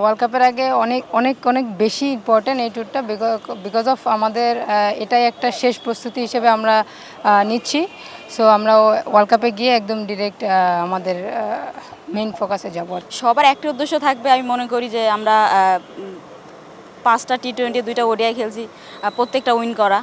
World কাপের আগে অনেক অনেক অনেক বেশি ইম্পর্ট্যান্ট এই ট্যুরটা বিকজ অফ আমাদের এটাই একটা শেষ প্রস্তুতি হিসেবে আমরা নিচ্ছি। সো আমরা ওয়ার্ল্ড কাপে গিয়ে একদম ডিরেক্ট আমাদের মেইন ফোকাসে যাব সবার একটা উদ্দেশ্য থাকবে, আমি মনে করি যে আমরা পাঁচটা টি টোয়েন্টি দুইটা ওডিআই খেলছি প্রত্যেকটা উইন করা।